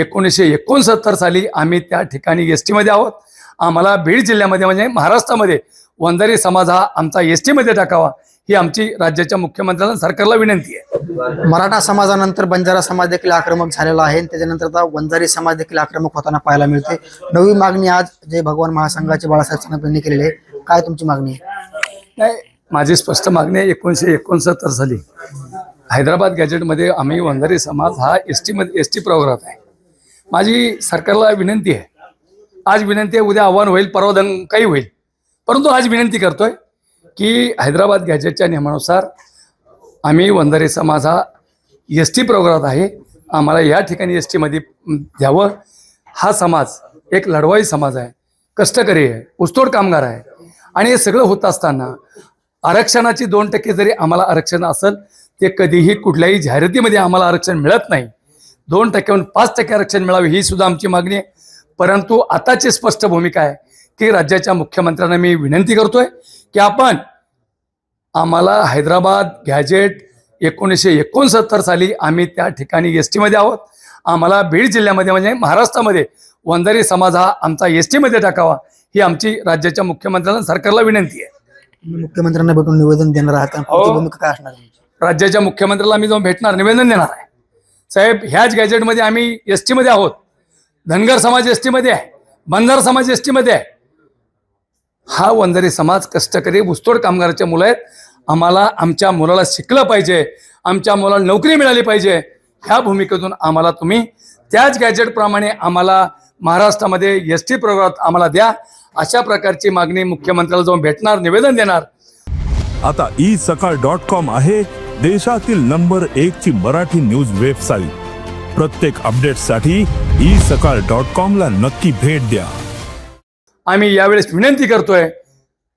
एकोणीसशे एकोणसत्तर साली आम्ही त्या ठिकाणी एस टीमध्ये आहोत. आम्हाला बीड जिल्ह्यामध्ये म्हणजे महाराष्ट्रामध्ये वंजारी समाज हा आमचा एस टीमध्ये टाकावा ही आमची राज्याच्या मुख्यमंत्र्यांना सरकारला विनंती आहे. मराठा समाजानंतर बंजारा समाज देखील आक्रमक झालेला आहे. त्याच्यानंतर आता वंजारी समाज देखील आक्रमक होताना पाहायला मिळते नवी मागणी आज जय भगवान महासंघाचे बाळासाहेब सानप यांनी केलेली आहे. काय तुमची मागणी आहे? नाही माझी स्पष्ट मागणी आहे एकोणीसशे एकोणसत्तर साली. हैदराबाद गॅजेटमध्ये आम्ही वंजारी समाज हा एस टीमध्ये एस टी प्रवर्गात आहे. माझी सरकारला विनंती आहे. आज विनंती आहे उद्या आव्हान होईल परवादन काही होईल. परंतु आज विनंती करतोय की हैदराबाद गॅजेटच्या नियमानुसार आम्ही वंजारी समाज हा एस टी प्रवर्गात आहे. आम्हाला या ठिकाणी एस टीमध्ये द्यावं. हा समाज एक लढवाई समाज आहे. कष्टकरी आहे उस्तोड कामगार आहे. आणि हे सगळं होत असताना आरक्षणाची दोन टक्के जरी आम्हाला आरक्षण असेल ते कधीही कुठल्याही जाहिरातीमध्ये आम्हाला आरक्षण मिळत नाही. दोन टक्क्याहून पाच टक्के आरक्षण मिळावे ही सुद्धा आमची मागणी आहे. परंतु आताची स्पष्ट भूमिका आहे की राज्याच्या मुख्यमंत्र्यांना मी विनंती करतोय की आपण आम्हाला हैदराबाद गॅजेट एकोणीसशे एकोणसत्तर साली आम्ही त्या ठिकाणी एस टीमध्ये आहोत. आम्हाला बीड जिल्ह्यामध्ये म्हणजे महाराष्ट्रामध्ये वंजारी समाज हा आमचा एस टीमध्ये टाकावा ही आमची राज्याच्या मुख्यमंत्र्यांना सरकारला विनंती आहे. मुख्यमंत्र्यांना भेटून निवेदन देणार आहात हो. राज्याच्या मुख्यमंत्र्याला आम्ही जाऊन भेटणार निवेदन देणार आहे. साहेब ह्याच गॅजेटमध्ये आम्ही एस टीमध्ये आहोत. धनगर समाज एस टीमध्ये आहे. बंधार समाज एस टीमध्ये आहे. हा वंजारी समाज कष्टकरी ऊसतोड कामगाराचे मुलं आहेत. आम्हाला आमच्या मुलाला शिकलं पाहिजे. आमच्या मुलाला नोकरी मिळाली पाहिजे. ह्या भूमिकेतून आम्हाला तुम्ही त्याच गॅजेटप्रमाणे आम्हाला महाराष्ट्रामध्ये एस टी प्रवर्गात आम्हाला द्या. अशा प्रकारची मागणी मुख्यमंत्र्याला जाऊन भेटणार निवेदन देणार. आता ई सकाळ डॉट कॉम आहे. देशातील नंबर एक ची मराठी न्यूज वेबसाईट. प्रत्येक अपडेटसाठी ई सकाळ डॉट कॉम ला नक्की भेट द्या. आम्ही यावेळेस विनंती करतोय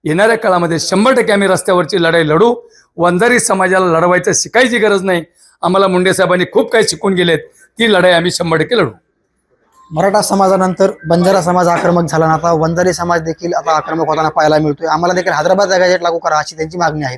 येणाऱ्या काळामध्ये शंभर टक्के आम्ही रस्त्यावरची लढाई लढू. वंजारी समाजाला लढवायचं शिकायची गरज नाही. आम्हाला मुंडे साहेबांनी खूप काही शिकून गेलेत. ती लढाई आम्ही शंभर टक्के लढू. मराठा समाजानंतर बंजारा समाज आक्रमक झाला आणि आता वंजारी समाज देखील आता आक्रमक होताना पाहायला मिळतोय. आम्हाला देखील हैदराबाद गॅजेट लागू करा अशी त्यांची मागणी आहे.